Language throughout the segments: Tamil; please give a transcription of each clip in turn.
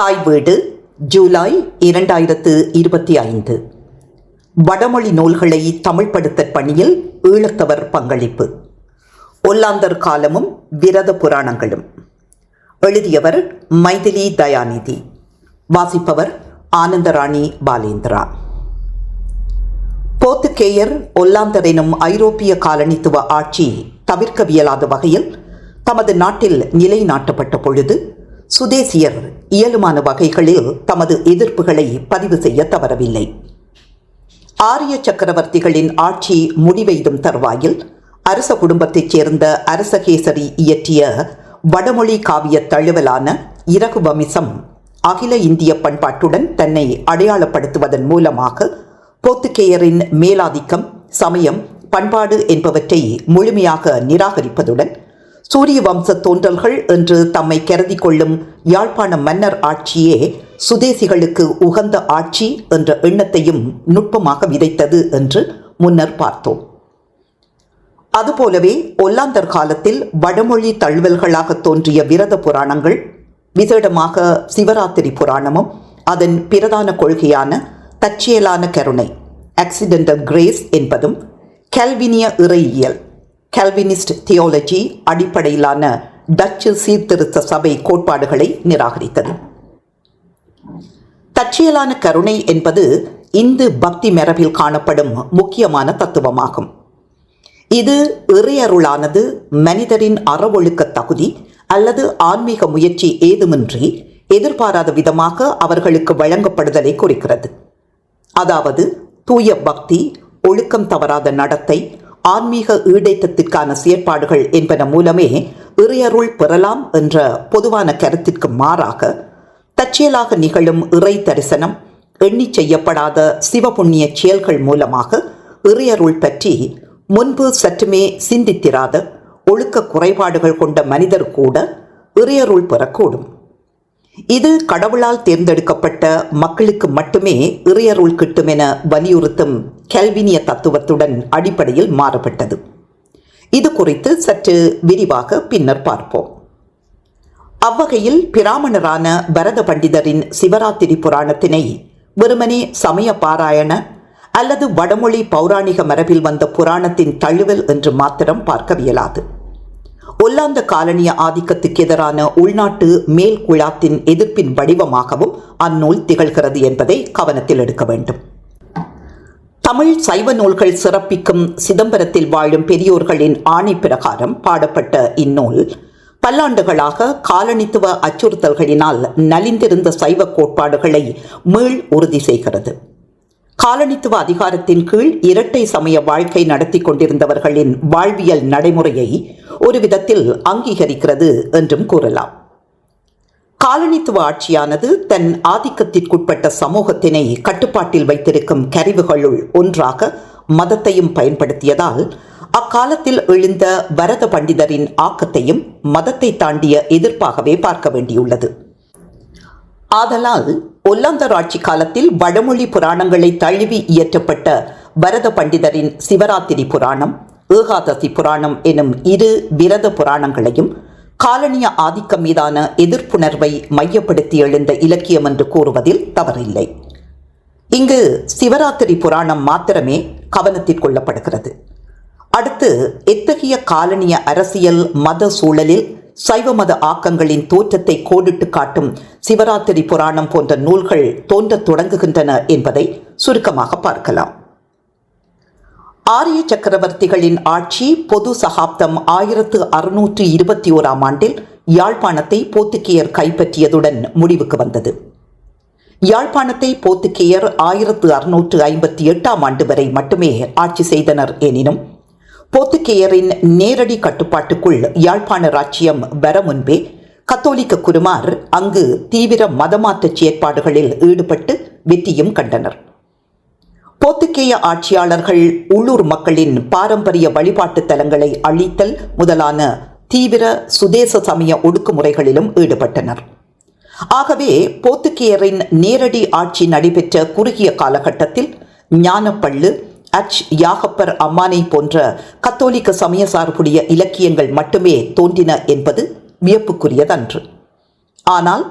தாய் வீடு ஜூலை இரண்டாயிரத்து இருபத்தி ஐந்து. வடமொழி நூல்களை தமிழ்படுத்தற் பணியில் ஈழத்தவர் பங்களிப்பு. ஒல்லாந்தர் காலமும் விரத புராணங்களும். எழுதியவர் மைதிலி தயாநிதி. வாசிப்பவர் ஆனந்தராணி பாலேந்திரா. போத்துக்கேயர் ஒல்லாந்தர் எனும் ஐரோப்பிய காலனித்துவ ஆட்சி தவிர்க்கவியலாத வகையில் தமது நாட்டில் நிலைநாட்டப்பட்ட பொழுது சுதேசியர் இயலுமான வகைகளில் தமது எதிர்ப்புகளை பதிவு செய்ய தவறவில்லை. ஆரிய சக்கரவர்த்திகளின் ஆட்சி முடிவெய்தும் தருவாயில் அரச குடும்பத்தைச் சேர்ந்த அரசகேசரி இயற்றிய வடமொழி காவிய தழுவலான இரகுவமிசம் அகில இந்திய பண்பாட்டுடன் தன்னை அடையாளப்படுத்துவதன் மூலமாக போர்த்துகேயரின் மேலாதிக்கம் சமயம் பண்பாடு என்பவற்றை முழுமையாக நிராகரிப்பதுடன் சூரிய வம்ச தோன்றல்கள் என்று தம்மை கருதி கொள்ளும் யாழ்ப்பாண மன்னர் ஆட்சியே சுதேசிகளுக்கு உகந்த ஆட்சி என்ற எண்ணத்தையும் நுட்பமாக விதைத்தது என்று முன்னர் பார்த்தோம். அதுபோலவே ஒல்லாந்தர் காலத்தில் வடமொழி தழுவல்களாக தோன்றிய விரத புராணங்கள் விசேடமாக சிவராத்திரி புராணமும் அதன் பிரதான கொள்கையான தற்செயலான கருணை ஆக்சிடென்டல் கிரேஸ் என்பதும் கல்வினிய இறையியல் கல்வினிஸ்ட் தியோலஜி அடிப்படையிலான டச்சு சீர்திருத்த சபை கோட்பாடுகளை நிராகரித்தது. தற்செயலான கருணை என்பது இந்து பக்தி மரபில் காணப்படும் முக்கியமான தத்துவமாகும். இது இறையருளானது மனிதரின் அறவொழுக்க தகுதி அல்லது ஆன்மீக முயற்சி ஏதுமின்றி எதிர்பாராத விதமாக அவர்களுக்கு வழங்கப்படுதலை குறிக்கிறது. அதாவது தூய பக்தி ஒழுக்கம் தவறாத நடத்தை ஆன்மீக ஈடேற்றத்திற்கான செயற்பாடுகள் என்பன மூலமே இறையருள் பெறலாம் என்ற பொதுவான கருத்திற்கு மாறாக தற்செயலாக நிகழும் இறை தரிசனம் எண்ணி செய்யப்படாத சிவபுண்ணிய செயல்கள் மூலமாக இறையருள் பற்றி முன்பு சற்றுமே சிந்தித்திராத ஒழுக்க குறைபாடுகள் கொண்ட மனிதர் கூட இறையருள் பெறக்கூடும். இது கடவுளால் தேர்ந்தெடுக்கப்பட்ட மக்களுக்கு மட்டுமே இறையருள் கிட்டும் என வலியுறுத்தும் கல்வினிய தத்துவத்துடன் அடிப்படையில் மாறுபட்டது. இது குறித்து சற்று விரிவாக பின்னர் பார்ப்போம். அவ்வகையில் பிராமணரான பரத பண்டிதரின் சிவராத்திரி புராணத்தினை வெறுமனே சமய பாராயண அல்லது வடமொழி பௌராணிக மரபில் வந்த புராணத்தின் தழுவல் என்று மாத்திரம் பார்க்கவியலாது. ஒல்லாந்த காலனிய ஆதிக்கத்துக்கு எதிரான உள்நாட்டு மேல் குழாத்தின் எதிர்ப்பின் வடிவமாகவும் அந்நூல் திகழ்கிறது என்பதை கவனத்தில் எடுக்க வேண்டும். தமிழ் சைவ நூல்கள் சிறப்பிக்கும் சிதம்பரத்தில் வாழும் பெரியோர்களின் ஆணை பிரகாரம் பாடப்பட்ட இந்நூல். பல்லாண்டுகளாக காலனித்துவ அச்சுறுத்தல்களினால் நலிந்திருந்த சைவ கோட்பாடுகளை மீள் உறுதி செய்கிறது. காலனித்துவ அதிகாரத்தின் கீழ் இரட்டை சமய வாழ்க்கை நடத்தி கொண்டிருந்தவர்களின் வாழ்வியல் நடைமுறையை ஒரு விதத்தில் அங்கீகரிக்கிறது என்றும் கூறலாம். காலனித்துவ ஆட்சியானது தன் ஆதிக்கத்திற்குட்பட்ட சமூகத்தினை கட்டுப்பாட்டில் வைத்திருக்கும் கருவிகளுள் ஒன்றாக மதத்தையும் பயன்படுத்தியதால் அக்காலத்தில் எழுந்த வரத பண்டிதரின் ஆக்கத்தையும் மதத்தை தாண்டிய எதிர்ப்பாகவே பார்க்க வேண்டியுள்ளது. ஆதலால் ஒல்லாந்தர் ஆட்சி காலத்தில் வடமொழி புராணங்களை தழுவி இயற்றப்பட்ட வரத பண்டிதரின் சிவராத்திரி புராணம் ஏகாதசி புராணம் எனும் இரு விரத புராணங்களையும் காலனிய ஆதிக்கம் மீதான எதிர்ப்புணர்வை மையப்படுத்தி எழுந்த இலக்கியம் என்று கூறுவதில் தவறில்லை. இங்கு சிவராத்திரி புராணம் மாத்திரமே கவனத்தில் கொள்ளப்படுகிறது. அடுத்து எத்தகைய காலனிய அரசியல் மத சூழலில் சைவ மத ஆக்கங்களின் தோற்றத்தை கோடிட்டு காட்டும் சிவராத்திரி புராணம் போன்ற நூல்கள் தோன்றத் தொடங்குகின்றன என்பதை சுருக்கமாக பார்க்கலாம். ஆரிய சக்கரவர்த்திகளின் ஆட்சி பொது சகாப்தம் ஆயிரத்து அறுநூற்று இருபத்தி ஓராம் ஆண்டில் யாழ்ப்பாணத்தை போத்துக்கியர் கைப்பற்றியதுடன் முடிவுக்கு வந்தது. யாழ்ப்பாணத்தை போத்துக்கியர் ஆயிரத்து அறுநூற்று ஐம்பத்தி எட்டாம் ஆண்டு வரை மட்டுமே ஆட்சி செய்தனர். எனினும் போத்துக்கேயரின் நேரடி கட்டுப்பாட்டுக்குள் யாழ்ப்பாண ராச்சியம் வர முன்பே கத்தோலிக்க குருமார் அங்கு தீவிர மதமாற்ற செயற்பாடுகளில் ஈடுபட்டு வெற்றியும் கண்டனர். போத்துக்கேய ஆட்சியாளர்கள் உள்ளூர் மக்களின் பாரம்பரிய வழிபாட்டு தலங்களை அழித்தல் முதலான தீவிர சுதேச சமய ஒடுக்குமுறைகளிலும் ஈடுபட்டனர். ஆகவே போத்துக்கேயரின் நேரடி ஆட்சி நடைபெற்ற குறுகிய காலகட்டத்தில் ஞானப்பள்ளு அச். யாகப்பர் அம்மானை போன்ற கத்தோலிக்க சமய சார்புடைய இலக்கியங்கள் மட்டுமே தோன்றின என்பது வியப்புக்குரியதன்று. ஆனால்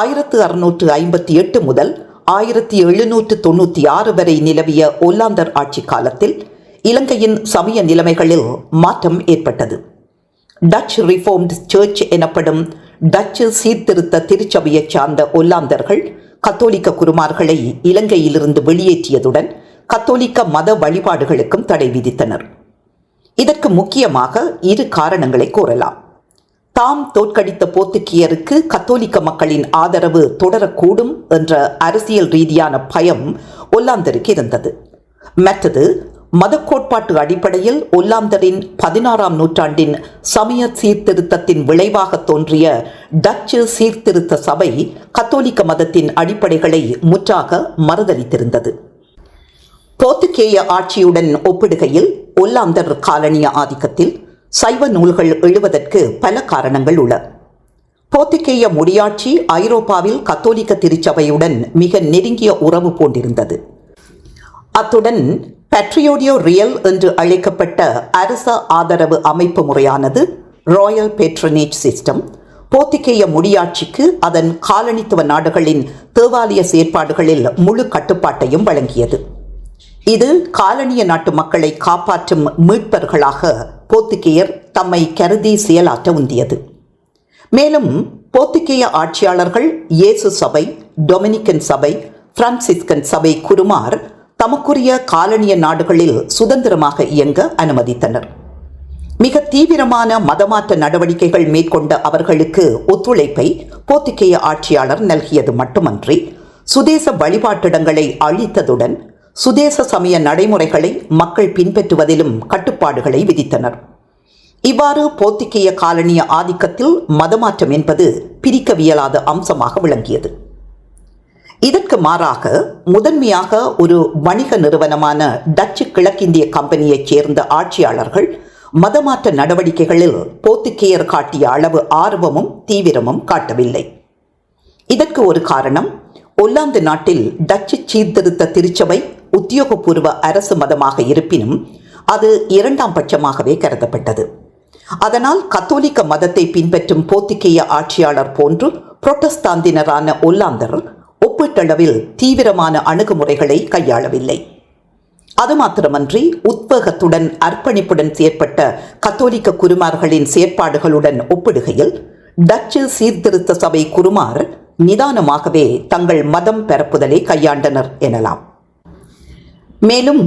ஆயிரத்து அறுநூற்று ஐம்பத்தி எட்டு முதல் ஆயிரத்தி எழுநூற்று தொண்ணூற்றி ஆறு வரை நிலவிய ஒல்லாந்தர் ஆட்சி காலத்தில் இலங்கையின் சமய நிலைமைகளில் மாற்றம் ஏற்பட்டது. டச் ரிஃபார்ம்டு சர்ச் எனப்படும் டச்சு சீர்திருத்த திருச்சபையைச் சார்ந்த ஒல்லாந்தர்கள் கத்தோலிக்க குருமார்களை இலங்கையிலிருந்து வெளியேற்றியதுடன் கத்தோலிக்க மத வழிபாடுகளுக்கும் தடை விதித்தனர். இதற்கு முக்கியமாக இரு காரணங்களை கூறலாம். தாம் தோற்கடித்த போர்த்துக்கியருக்கு கத்தோலிக்க மக்களின் ஆதரவு தொடரக்கூடும் என்ற அரசியல் ரீதியான பயம் ஒல்லாந்தருக்கு இருந்தது. மற்றது மத கோட்பாட்டு அடிப்படையில் ஒல்லாந்தரின் பதினாறாம் நூற்றாண்டின் சமய சீர்திருத்தத்தின் விளைவாக தோன்றிய டச்சு சீர்திருத்த சபை கத்தோலிக்க மதத்தின் அடிப்படைகளை முற்றாக மறுதளித்திருந்தது. போர்த்துகேய ஆட்சியுடன் ஒப்பிடுகையில் ஒல்லாந்தர் காலனிய ஆதிக்கத்தில் சைவ நூல்கள் எழுவதற்கு பல காரணங்கள் உள்ள போர்த்துகேய முடியாட்சி ஐரோப்பாவில் கத்தோலிக்க திருச்சபையுடன் மிக நெருங்கிய உறவு போன்றிருந்தது அத்துடன் பெட்ரியோடியோ ரியல் என்று அழைக்கப்பட்ட அரச ஆதரவு அமைப்பு முறையானது ராயல் பேட்ரனேஜ் சிஸ்டம் போர்த்துகேய முடியாட்சிக்கு அதன் காலனித்துவ நாடுகளின் தேவாலய செயற்பாடுகளில் முழு கட்டுப்பாட்டையும் வழங்கியது. இது காலனிய நாட்டு மக்களை காப்பாற்றும் மீட்பர்களாக போத்துக்கேயர் தம்மை கருதி செயலாற்ற உந்தியது. மேலும் போத்துக்கேய ஆட்சியாளர்கள் இயேசு சபை டொமினிக்கன் சபை பிரான்சிஸ்கன் சபை குருமார் தமக்குரிய காலனிய நாடுகளில் சுதந்திரமாக இயங்க அனுமதித்தனர். மிக தீவிரமான மதமாற்ற நடவடிக்கைகள் மேற்கொண்ட அவர்களுக்கு ஒத்துழைப்பை போர்த்துகேய ஆட்சியாளர் நல்கியது மட்டுமன்றி சுதேச வழிபாட்டிடங்களை அழித்ததுடன் சுதேச சமய நடைமுறைகளை மக்கள் பின்பற்றுவதிலும் கட்டுப்பாடுகளை விதித்தனர். இவ்வாறு போர்த்துகேய காலனிய ஆதிக்கத்தில் மதமாற்றம் என்பது பிரிக்கவியலாத அம்சமாக விளங்கியது. இதற்கு மாறாக முதன்மையாக ஒரு வணிக நிறுவனமான டச்சு கிழக்கிந்திய கம்பெனியைச் சேர்ந்த ஆட்சியாளர்கள் மதமாற்ற நடவடிக்கைகளில் போர்த்துகேயர் காட்டிய அளவு ஆர்வமும் தீவிரமும் காட்டவில்லை. இதற்கு ஒரு காரணம் ஒல்லாந்து நாட்டில் டச்சு சீர்திருத்த திருச்சபை உத்தியோகபூர்வ அரசு மதமாக இருப்பினும் அது இரண்டாம் பட்சமாகவே கருதப்பட்டது. அதனால் கத்தோலிக்க மதத்தை பின்பற்றும் போர்த்துகேய ஆட்சியாளர் போன்று புரொட்டஸ்தாந்தினரான ஒல்லாந்தர் ஒப்பீட்டளவில் தீவிரமான அணுகுமுறைகளை கையாளவில்லை. அது மாத்திரமன்றி உத்வேகத்துடன் அர்ப்பணிப்புடன் செயற்பட்ட கத்தோலிக்க குருமார்களின் செயற்பாடுகளுடன் ஒப்பிடுகையில் டச்சு சீர்திருத்த சபை குருமார் நிதானமாகவே தங்கள் மதம் பரப்புதலை கையாண்டனர் எனலாம். மேலும்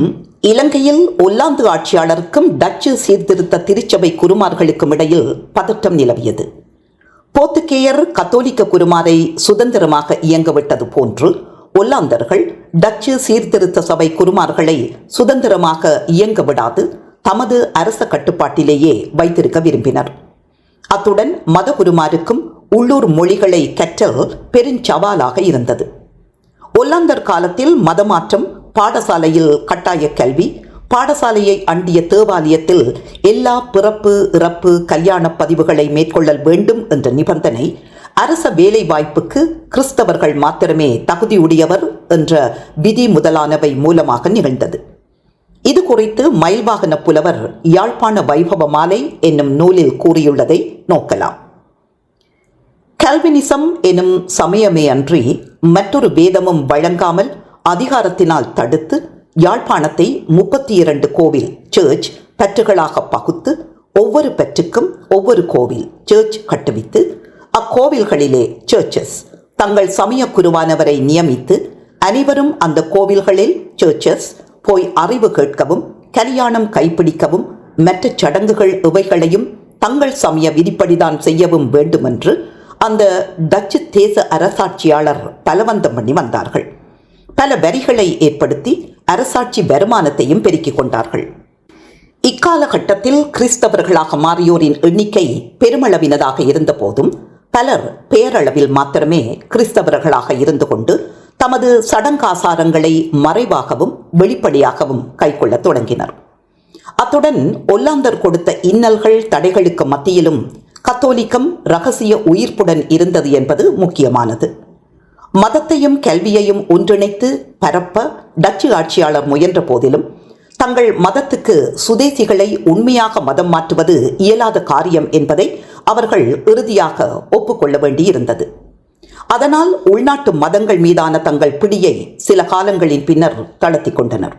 இலங்கையில் ஒல்லாந்து ஆட்சியாளருக்கும் டச்சு சீர்திருத்த திருச்சபை குருமார்களுக்கும் இடையில் பதட்டம் நிலவியது. போர்த்துகேயர் கத்தோலிக்க குருமாரை சுதந்திரமாக இயங்கவிட்டது போன்று ஒல்லாந்தர்கள் டச்சு சீர்திருத்த சபை குருமார்களை சுதந்திரமாக இயங்க விடாது தமது அரச கட்டுப்பாட்டிலேயே வைத்திருக்க விரும்பினர். அத்துடன் மத குருமாருக்கும் உள்ளூர் மொழிகளை கற்றல் பெருஞ்சவாலாக இருந்தது. ஒல்லாந்தர் காலத்தில் மதமாற்றம் பாடசாலையில் கட்டாய கல்வி பாடசாலையை அண்டிய தேவாலயத்தில் எல்லா பிறப்பு இறப்பு கல்யாண பதிவுகளை மேற்கொள்ளல் வேண்டும் என்ற நிபந்தனை அரச வேலை வாய்ப்புக்கு கிறிஸ்தவர்கள் மாத்திரமே தகுதியுடையவர் என்ற விதி முதலானவை மூலமாக நிகழ்ந்தது. இது குறித்து மயில்வாகன புலவர் யாழ்ப்பாண வைபவ மாலை என்னும் நூலில் கூறியுள்ளதை நோக்கலாம். கல்வினிசம் எனும் சமயமே அன்றி மற்றொரு வேதமும் வழங்காமல் அதிகாரத்தினால் தடுத்து யாழ்ப்பாணத்தை முப்பத்தி இரண்டு கோவில் சர்ச் பற்றுகளாக பகுத்து ஒவ்வொரு பற்றுக்கும் ஒவ்வொரு கோவில் சர்ச் கட்டுவித்து அக்கோவில்களிலே சர்ச்சஸ் தங்கள் சமய குருவானவரை நியமித்து அனைவரும் அந்த கோவில்களில் சர்ச்சஸ் போய் அறிவு கேட்கவும் கல்யாணம் கைப்பிடிக்கவும் மற்ற சடங்குகள் இவைகளையும் தங்கள் சமய விதிப்படிதான் செய்யவும் வேண்டுமென்று அந்த டச்சு தேச அரசாட்சியாளர் பலவந்தம் பண்ணி வந்தார்கள். பல வரிகளை ஏற்படுத்தி அரசாட்சி வருமானத்தையும் பெருக்கிக் கொண்டார்கள். இக்காலகட்டத்தில் கிறிஸ்தவர்களாக மாறியோரின் எண்ணிக்கை பெருமளவினதாக இருந்தபோதும் பலர் பேரளவில் மாத்திரமே கிறிஸ்தவர்களாக இருந்து கொண்டு தமது சடங்காசாரங்களை மறைவாகவும் வெளிப்படையாகவும் கைக்கொள்ளத் தொடங்கினர். அத்துடன் ஒல்லாந்தர் கொடுத்த இன்னல்கள் தடைகளுக்கு மத்தியிலும் கத்தோலிக்கம் ரகசிய உயிர்ப்புடன் இருந்தது என்பது முக்கியமானது. மதத்தையும் கல்வியையும் ஒன்றிணைத்து பரப்ப டச்சு ஆட்சியாளர் முயன்ற போதிலும் தங்கள் மதத்துக்கு சுதேசிகளை உண்மையாக மதம் மாற்றுவது இயலாத காரியம் என்பதை அவர்கள் இறுதியாக ஒப்புக்கொள்ள வேண்டியிருந்தது. அதனால் உள்நாட்டு மதங்கள் மீதான தங்கள் பிடியை சில காலங்களின் பின்னர் தளர்த்திக் கொண்டனர்.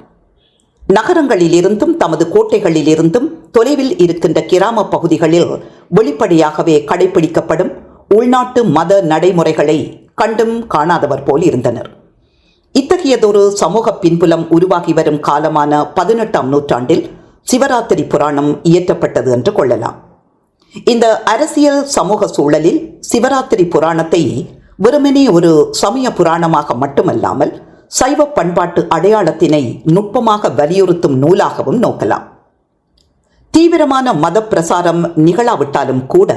நகரங்களிலிருந்தும் தமது கோட்டைகளிலிருந்தும் தொலைவில் இருக்கின்ற கிராம பகுதிகளில் வெளிப்படையாகவே கடைபிடிக்கப்படும் உள்நாட்டு மத நடைமுறைகளை கண்டும் காணாதவர் போல் இருந்தனர். இத்தகையதொரு சமூக பின்புலம் உருவாகி வரும் காலமான பதினெட்டாம் நூற்றாண்டில் சிவராத்திரி புராணம் இயற்றப்பட்டது என்று கொள்ளலாம். இந்த அரசியல் சமூக சூழலில் சிவராத்திரி புராணத்தை வெறுமனே ஒரு சமய புராணமாக மட்டுமல்லாமல் சைவ பண்பாட்டு அடையாளத்தினை நுட்பமாக வலியுறுத்தும் நூலாகவும் நோக்கலாம். தீவிரமான மத பிரசாரம் நிகழாவிட்டாலும் கூட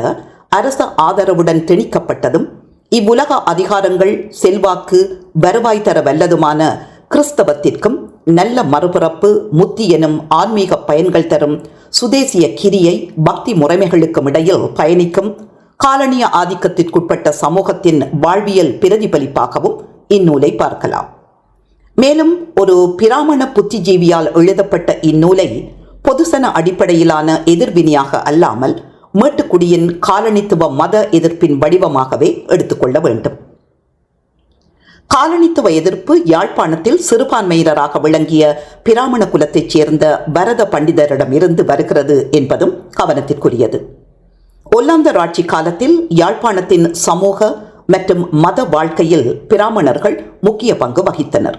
அரச ஆதரவுடன் திணிக்கப்பட்டதும் இவ்வுலக அதிகாரங்கள் செல்வாக்கு வருவாய் தர வல்லதுமான கிறிஸ்தவத்திற்கும் நல்ல மறுபிறப்பு முத்தி எனும் ஆன்மீக பயன்கள் தரும் சுதேசிய கிரியை பக்தி முறைமைகளுக்கும் இடையில் பயணிக்கும் காலனிய ஆதிக்கத்திற்குட்பட்ட சமூகத்தின் வாழ்வியல் பிரதிபலிப்பாகவும் இந்நூலை பார்க்கலாம். மேலும் ஒரு பிராமண புத்திஜீவியால் எழுதப்பட்ட இந்நூலை பொதுசன அடிப்படையிலான எதிர்வினியாக அல்லாமல் மேட்டுக்குடியின் காலனித்துவ மத எதிர்ப்பின் வடிவமாகவே எடுத்துக்கொள்ள வேண்டும். காலனித்துவ எதிர்ப்பு யாழ்ப்பாணத்தில் சிறுபான்மையினராக விளங்கிய பிராமண குலத்தைச் சேர்ந்த பரத பண்டிதரிடம் இருந்து வருகிறது என்பதும் கவனத்திற்குரியது. ஒல்லாந்தர் ஆட்சி காலத்தில் யாழ்ப்பாணத்தின் சமூக மற்றும் மத வாழ்க்கையில் பிராமணர்கள் முக்கிய பங்கு வகித்தனர்.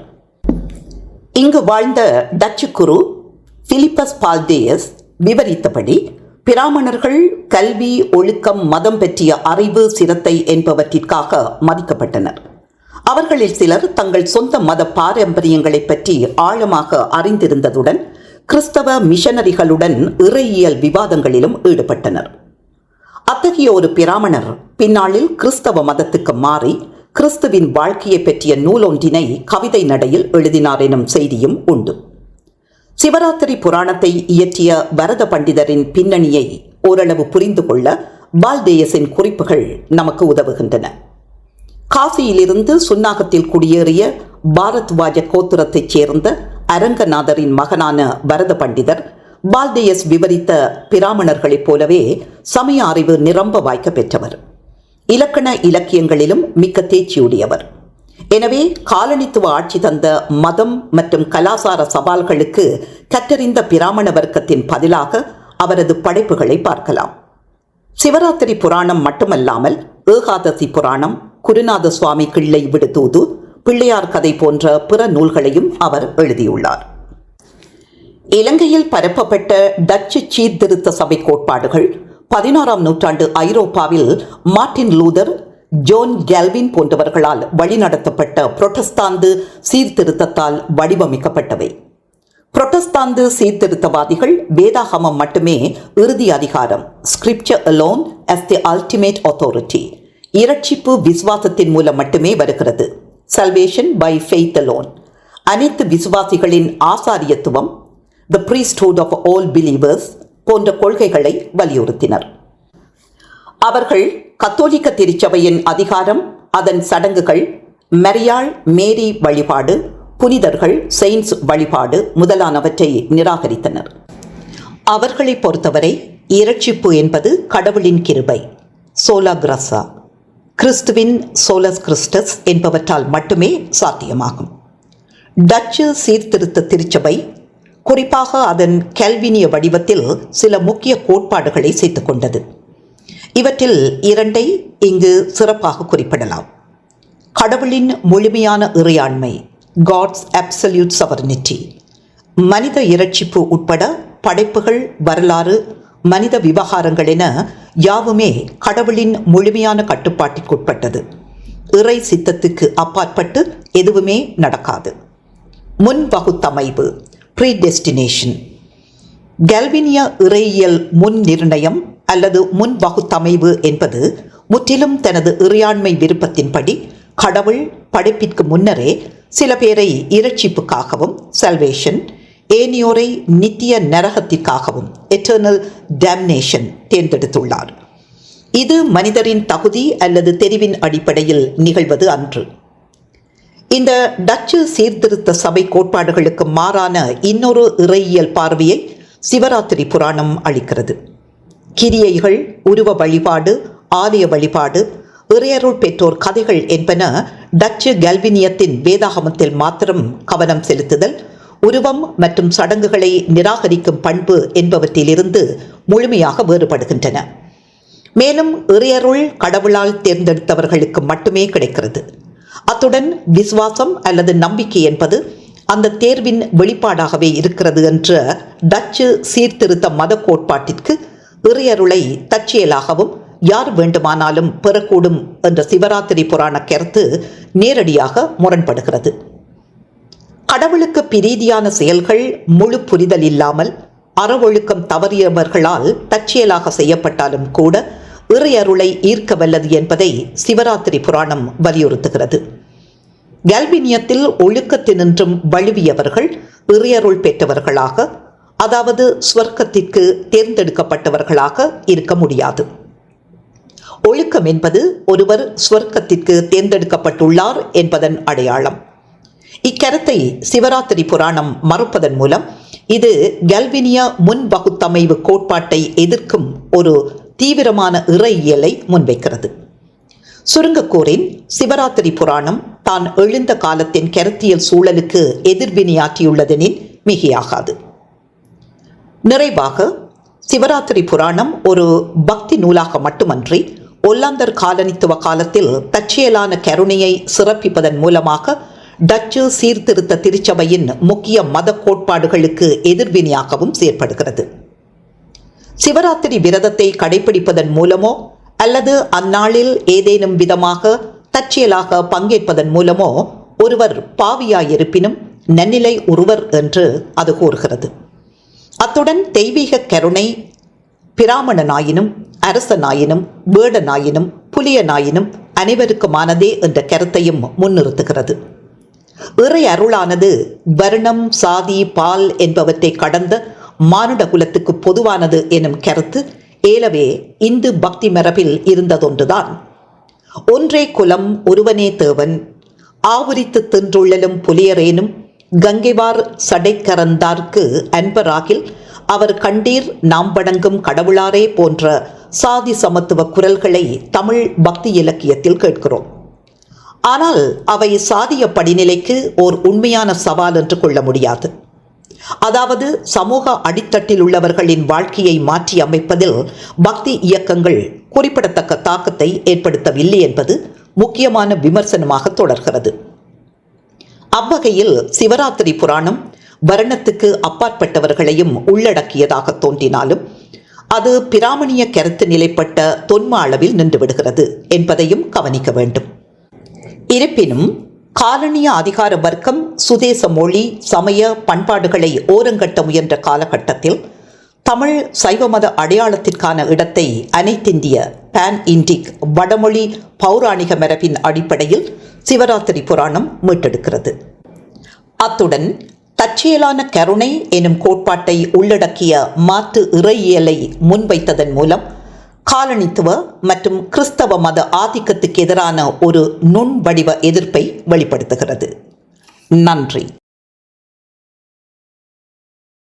இங்கு வாழ்ந்த டச்சு குரு பிலிப்பஸ் பால்டேயஸ் விவரித்தபடி பிராமணர்கள் கல்வி ஒழுக்கம் மதம் பற்றிய அறிவு சிரத்தை என்பவற்றிற்காக மதிக்கப்பட்டனர். அவர்களில் சிலர் தங்கள் சொந்த மத பாரம்பரியங்களை பற்றி ஆழமாக அறிந்திருந்ததுடன் கிறிஸ்தவ மிஷனரிகளுடன் இறையியல் விவாதங்களிலும் ஈடுபட்டனர். அத்தகைய ஒரு பிராமணர் பின்னாளில் கிறிஸ்தவ மதத்துக்கு மாறி கிறிஸ்துவின் வாழ்க்கையை பற்றிய நூலொன்றினை கவிதை நடையில் எழுதினார் எனும் செய்தியும் உண்டு. சிவராத்திரி புராணத்தை இயற்றிய பரத பண்டிதரின் பின்னணியை ஓரளவு புரிந்து கொள்ள பால்தேயஸின் குறிப்புகள் நமக்கு உதவுகின்றன. காசியிலிருந்து சுன்னாகத்தில் குடியேறிய பாரத்வாஜ கோத்திரத்தைச் சேர்ந்த அரங்கநாதரின் மகனான பரத பண்டிதர் பால்தேயஸ் விவரித்த பிராமணர்களைப் போலவே சமய அறிவு நிரம்ப வாய்க்க பெற்றவர். இலக்கண இலக்கியங்களிலும் மிக்க தேர்ச்சியுடையவர். எனவே காலனித்துவ ஆட்சி தந்த மதம் மற்றும் கலாசார சவால்களுக்கு கற்றறிந்த பிராமண வர்க்கத்தின் பதிலாக அவரது படைப்புகளை பார்க்கலாம். சிவராத்திரி புராணம் மட்டுமல்லாமல் ஏகாதசி புராணம் குருநாத சுவாமி கிள்ளை விடுதூது பிள்ளையார் கதை போன்ற பிற நூல்களையும் அவர் எழுதியுள்ளார். இலங்கையில் பரப்பப்பட்ட டச்சு சீர்திருத்த சபை கோட்பாடுகள் பதினாறாம் நூற்றாண்டு ஐரோப்பாவில் மார்ட்டின் லூதர் ஜோன் கேல்வின் போன்றவர்களால் வழிநடத்தப்பட்ட புரொட்டஸ்தாந்து சீர்திருத்தத்தால் வடிவமைக்கப்பட்டவை. புரொட்டஸ்தாந்து சீர்திருத்தவாதிகள் வேதாகமம் மட்டுமே இறுதி அதிகாரம் scripture alone as the ultimate authority இரட்சிப்பு விசுவாசத்தின் மூலம் மட்டுமே வருகிறது. சல்வேஷன் பை ஃபெய்த் அலோன் அனைத்து விசுவாசிகளின் ஆசாரியத்துவம் the priesthood of all believers போன்ற கொள்கைகளை வலியுறுத்தினர். அவர்கள் கத்தோலிக்க திருச்சபையின் அதிகாரம் அதன் சடங்குகள் மரியாள் மேரி வழிபாடு புனிதர்கள் செயின்ஸ் வழிபாடு முதலானவற்றை நிராகரித்தனர். அவர்களை பொறுத்தவரை இரட்சிப்பு என்பது கடவுளின் கிருபை சோலா கிரஸா கிறிஸ்துவின் சோலஸ் கிறிஸ்டஸ் என்பவற்றால் மட்டுமே சாத்தியமாகும். டச்சு சீர்திருத்த திருச்சபை குறிப்பாக அதன் கல்வினிய வடிவத்தில் சில முக்கிய கோட்பாடுகளை சேர்த்துக்கொண்டது இவற்றில் இரண்டை இங்கு சிறப்பாக குறிப்பிடலாம். கடவுளின் முழுமையான இறையாண்மை காட்ஸ் அப்சல்யூட் சவர்னிட்டி மனித இரட்சிப்பு உட்பட படைப்புகள் வரலாறு மனித விவகாரங்கள் என யாவுமே கடவுளின் முழுமையான கட்டுப்பாட்டிற்குட்பட்டது. இறை சித்தத்துக்கு அப்பாற்பட்டு எதுவுமே நடக்காது. முன் ப்ரீ ப்ரீடெஸ்டினேஷன் கல்வினிய இறையியல் முன் நிர்ணயம் அல்லது முன் வகுத்தமைவு என்பது முற்றிலும் தனது இறையாண்மை விருப்பத்தின்படி கடவுள் படைப்பிற்கு முன்னரே சில பேரை இரட்சிப்புக்காகவும் சல்வேஷன் ஏனியோரை நித்திய நரகத்திற்காகவும் எட்டர்னல் டேம்னேஷன் தேர்ந்தெடுத்துள்ளார். இது மனிதரின் தகுதி அல்லது தெரிவின் அடிப்படையில் நிகழ்வது அன்று. இந்த டச்சு சீர்திருத்த சபை கோட்பாடுகளுக்கு மாறான இன்னொரு இறையியல் பார்வையை சிவராத்திரி புராணம் அளிக்கிறது. கிரியைகள் உருவ வழிபாடு ஆலய வழிபாடு இறையருள் பெற்றோர் கதைகள் என்பன டச்சு கல்வினியத்தின் வேதாகமத்தில் மாத்திரம் கவனம் செலுத்துதல் உருவம் மற்றும் சடங்குகளை நிராகரிக்கும் பண்பு என்பவற்றிலிருந்து முழுமையாக வேறுபடுகின்றன. மேலும் இறையருள் கடவுளால் தேர்ந்தெடுத்தவர்களுக்கு மட்டுமே கிடைக்கிறது. அத்துடன் விசுவாசம் அல்லது நம்பிக்கை என்பது அந்த தேர்வின் வெளிப்பாடாகவே இருக்கிறது என்ற டச்சு சீர்திருத்த மத கோட்பாட்டிற்கு இறையருளை தற்செயலாகவும் யார் வேண்டுமானாலும் பெறக்கூடும் என்ற சிவராத்திரி புராண கருத்து நேரடியாக முரண்படுகிறது. கடவுளுக்கு பிரீதியான செயல்கள் முழு புரிதல் இல்லாமல் அறவொழுக்கம் தவறியவர்களால் தற்செயலாக செய்யப்பட்டாலும் கூட இறையருளை ஈர்க்க வல்லது என்பதை சிவராத்திரி புராணம் வலியுறுத்துகிறது. கல்வினியத்தில் ஒழுக்கத்தினின்றும் வழுவியவர்கள் இறையருள் பெற்றவர்களாக அதாவது ஸ்வர்க்கத்திற்கு தேர்ந்தெடுக்கப்பட்டவர்களாக இருக்க முடியாது. ஒழுக்கம் என்பது ஒருவர் ஸ்வர்க்கத்திற்கு தேர்ந்தெடுக்கப்பட்டுள்ளார் என்பதன் அடையாளம். இக்கருத்தை சிவராத்திரி புராணம் மறுப்பதன் மூலம் இது கல்வினிய முன்பகுத்தமைவு கோட்பாட்டை எதிர்க்கும் ஒரு தீவிரமான இறையியலை முன்வைக்கிறது. சுருங்கக்கூரின் சிவராத்திரி புராணம் தான் எழுந்த காலத்தின் கருத்தியல் சூழலுக்கு எதிர்வினையாற்றியுள்ளதெனில் மிகையாகாது. நிறைவாக சிவராத்திரி புராணம் ஒரு பக்தி நூலாக மட்டுமன்றி ஒல்லாந்தர் காலனித்துவ காலத்தில் தற்செயலான கருணையை சிறப்பிப்பதன் மூலமாக டச்சு சீர்திருத்த திருச்சபையின் முக்கிய மத கோட்பாடுகளுக்கு எதிர்வினையாகவும் செயற்படுகிறது. சிவராத்திரி விரதத்தை கடைபிடிப்பதன் மூலமோ அல்லது அந்நாளில் ஏதேனும் விதமாக தற்செயலாக பங்கேற்பதன் மூலமோ ஒருவர் பாவியாயிருப்பினும் நன்னிலை ஒருவர் என்று அது கூறுகிறது. அத்துடன் தெய்வீக கருணை பிராமணனாயினும் அரசனாயினும் வேடனாயினும் புலியனாயினும் அனைவருக்குமானதே என்ற கருத்தையும் முன்னிறுத்துகிறது. இறை அருளானது வர்ணம் சாதி பால் என்பவற்றை கடந்த மானுட குலத்துக்கு பொதுவானது எனும் கருத்து ஏலவே இந்து பக்தி மரபில் இருந்ததொன்றுதான். ஒன்றே குலம் ஒருவனே தேவன். ஆவுரித்து தின்றுள்ளலும் புலியரேனும் கங்கைவார் சடைக்கரந்தார்க்கு அன்பராகில் அவர் கண்டீர் நாம் வணங்கும் கடவுளாரே போன்ற சாதி சமத்துவ குரல்களை தமிழ் பக்தி இலக்கியத்தில் கேட்கிறோம். ஆனால் அவை சாதிய படிநிலைக்கு ஓர் உண்மையான சவால் என்று கொள்ள முடியாது. அதாவது சமூக அடித்தட்டில் உள்ளவர்களின் வாழ்க்கையை மாற்றி அமைப்பதில் பக்தி இயக்கங்கள் குறிப்பிடத்தக்க தாக்கத்தை ஏற்படுத்தவில்லை என்பது முக்கியமான விமர்சனமாக தொடர்கிறது. அவ்வகையில் சிவராத்திரி புராணம் வர்ணத்துக்கு அப்பாற்பட்டவர்களையும் உள்ளடக்கியதாக தோன்றினாலும் அது பிராமணிய கருத்து நிலைப்பட்ட தொன்ம அளவில் நின்றுவிடுகிறது என்பதையும் கவனிக்க வேண்டும். இருப்பினும் காலனிய அதிகார வர்க்கம் சுதேச மொழி சமய பண்பாடுகளை ஓரங்கட்ட முயன்ற காலகட்டத்தில் தமிழ் சைவ மத அடையாளத்திற்கான இடத்தை அனைத்திந்திய பேன் இண்டிக் வடமொழி பௌராணிக மரபின் அடிப்படையில் சிவராத்திரி புராணம் மீட்டெடுக்கிறது. அத்துடன் தற்செயலான கருணை எனும் கோட்பாட்டை உள்ளடக்கிய மாற்று இறையியலை முன்வைத்ததன் மூலம் காலனித்துவ மற்றும் கிறிஸ்தவ மத ஆதிக்கத்துக்கு எதிரான ஒரு நுண் வடிவ எதிர்ப்பை வெளிப்படுத்துகிறது. நன்றி.